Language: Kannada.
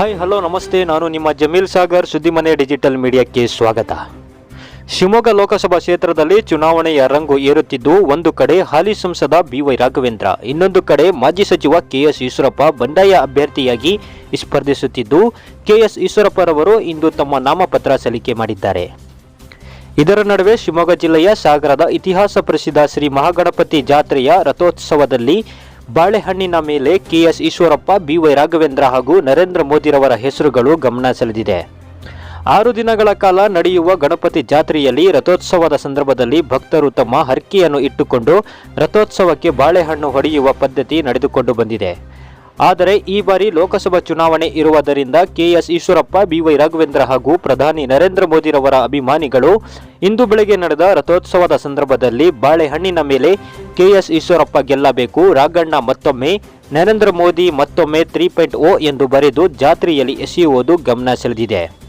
ಹಾಯ್ ಹಲೋ ನಮಸ್ತೆ. ನಾನು ನಿಮ್ಮ ಜಮೀಲ್ ಸಾಗರ್, ಸುದ್ದಿಮನೆ ಡಿಜಿಟಲ್ ಮೀಡಿಯಾಕ್ಕೆ ಸ್ವಾಗತ. ಶಿವಮೊಗ್ಗ ಲೋಕಸಭಾ ಕ್ಷೇತ್ರದಲ್ಲಿ ಚುನಾವಣೆಯ ರಂಗು ಏರುತ್ತಿದ್ದು, ಒಂದು ಕಡೆ ಹಾಲಿ ಸಂಸದ ಬಿವೈ ರಾಘವೇಂದ್ರ, ಇನ್ನೊಂದು ಕಡೆ ಮಾಜಿ ಸಚಿವ ಕೆಎಸ್ ಈಶ್ವರಪ್ಪ ಬಂಡಾಯ ಅಭ್ಯರ್ಥಿಯಾಗಿ ಸ್ಪರ್ಧಿಸುತ್ತಿದ್ದು ಕೆಎಸ್ ಈಶ್ವರಪ್ಪರವರು ಇಂದು ತಮ್ಮ ನಾಮಪತ್ರ ಸಲ್ಲಿಕೆ ಮಾಡಿದ್ದಾರೆ. ಇದರ ನಡುವೆ ಶಿವಮೊಗ್ಗ ಜಿಲ್ಲೆಯ ಸಾಗರದ ಇತಿಹಾಸ ಪ್ರಸಿದ್ಧ ಶ್ರೀ ಮಹಾಗಣಪತಿ ಜಾತ್ರೆಯ ರಥೋತ್ಸವದಲ್ಲಿ ಬಾಳೆಹಣ್ಣಿನ ಮೇಲೆ ಕೆಎಸ್ ಈಶ್ವರಪ್ಪ ಬಿವೈ ರಾಘವೇಂದ್ರ ಹಾಗೂ ನರೇಂದ್ರ ಮೋದಿರವರ ಹೆಸರುಗಳು ಗಮನ ಸೆಳೆದಿದೆ. ಆರು ದಿನಗಳ ಕಾಲ ನಡೆಯುವ ಗಣಪತಿ ಜಾತ್ರೆಯಲ್ಲಿ ರಥೋತ್ಸವದ ಸಂದರ್ಭದಲ್ಲಿ ಭಕ್ತರು ತಮ್ಮ ಹರಕೆಯನ್ನು ಇಟ್ಟುಕೊಂಡು ರಥೋತ್ಸವಕ್ಕೆ ಬಾಳೆಹಣ್ಣು ಹೊಡೆಯುವ ಪದ್ಧತಿ ನಡೆದುಕೊಂಡು ಬಂದಿದೆ. ಆದರೆ ಈ ಬಾರಿ ಲೋಕಸಭಾ ಚುನಾವಣೆ ಇರುವುದರಿಂದ ಕೆಎಸ್ ಈಶ್ವರಪ್ಪ ಬಿವೈ ರಾಘವೇಂದ್ರ ಹಾಗೂ ಪ್ರಧಾನಿ ನರೇಂದ್ರ ಮೋದಿರವರ ಅಭಿಮಾನಿಗಳು ಇಂದು ಬೆಳಗ್ಗೆ ನಡೆದ ರಥೋತ್ಸವದ ಸಂದರ್ಭದಲ್ಲಿ ಬಾಳೆಹಣ್ಣಿನ ಮೇಲೆ ಕೆಎಸ್ ಈಶ್ವರಪ್ಪ ಗೆಲ್ಲಬೇಕು ರಾಘಣ್ಣ ಮತ್ತೊಮ್ಮೆ, ನರೇಂದ್ರ ಮೋದಿ ಮತ್ತೊಮ್ಮೆ ತ್ರೀ ಪಾಯಿಂಟ್ ಓ ಎಂದು ಬರೆದು ಜಾತ್ರೆಯಲ್ಲಿ ಎಸೆಯುವುದು ಗಮನ ಸೆಳೆದಿದೆ.